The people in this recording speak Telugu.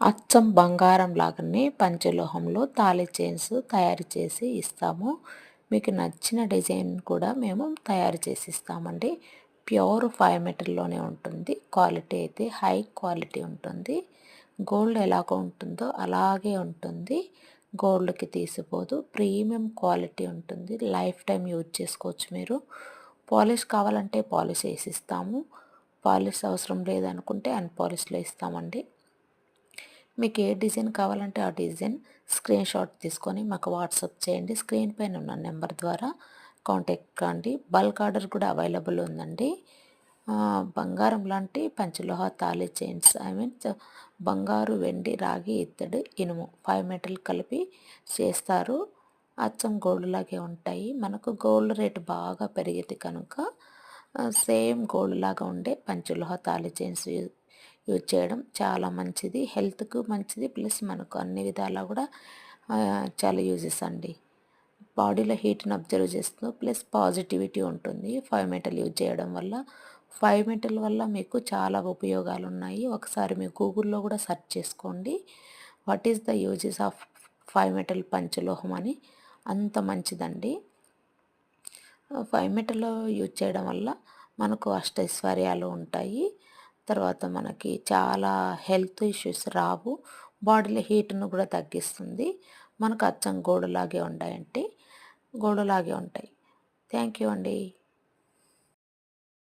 అచ్చం బంగారం లాగానే పంచలోహంలో తాళి చైన్స్ తయారు చేసి ఇస్తాము. మీకు నచ్చిన డిజైన్ కూడా మేము తయారు చేసి ఇస్తామండి. ప్యూర్ ఫైవ్ మీటర్లోనే ఉంటుంది. క్వాలిటీ అయితే హై క్వాలిటీ ఉంటుంది. గోల్డ్ ఎలాగో ఉంటుందో అలాగే ఉంటుంది. గోల్డ్కి తీసిపోదు. ప్రీమియం క్వాలిటీ ఉంటుంది. లైఫ్ టైం యూజ్ చేసుకోవచ్చు మీరు. పాలిష్ కావాలంటే పాలిష్ వేసి ఇస్తాము. పాలిష్ అవసరం లేదనుకుంటే అన్పాలిష్లో ఇస్తామండి. మీకు ఏ డిజైన్ కావాలంటే ఆ డిజైన్ స్క్రీన్ షాట్ తీసుకొని మాకు వాట్సాప్ చేయండి. స్క్రీన్ పైన ఉన్న నెంబర్ ద్వారా కాంటాక్ట్ కాండి. బల్క్ ఆర్డర్ కూడా అవైలబుల్ ఉందండి. బంగారం లాంటి పంచలోహ తాళి చైన్స్ ఐ మీన్ బంగారు వెండి రాగి ఇత్తడి ఇనుము ఫైవ్ మెటల్ కలిపి చేస్తారు. అచ్చం గోల్డ్ లాగే ఉంటాయి. మనకు గోల్డ్ రేటు బాగా పెరిగింది కనుక సేమ్ గోల్డ్ లాగా ఉండే పంచలోహ తాళి చైన్స్ యూజ్ చేయడం చాలా మంచిది. హెల్త్కు మంచిది. ప్లస్ మనకు అన్ని విధాలా కూడా చాలా యూజెస్ అండి. బాడీలో హీట్ని అబ్జర్వ్ చేస్తుంది. ప్లస్ పాజిటివిటీ ఉంటుంది. ఫైవ్ మెటల్ యూజ్ చేయడం వల్ల. ఫైవ్ మెటల్ వల్ల మీకు చాలా ఉపయోగాలు ఉన్నాయి ఒకసారి మీ గూగుల్లో కూడా సెర్చ్ చేసుకోండి. What is the uses of five metal పంచలోహం అని. అంత మంచిదండి. ఫైవ్ మెటల్ యూజ్ చేయడం వల్ల మనకు అష్టైశ్వర్యాలు ఉంటాయి. తర్వాత మనకి చాలా హెల్త్ ఇష్యూస్ రావు. బాడీలో హీట్ను కూడా తగ్గిస్తుంది. మనకు అచ్చం గోడలాగే ఉంటాయంటే గోడలాగే ఉంటాయి. థ్యాంక్ యూ అండి.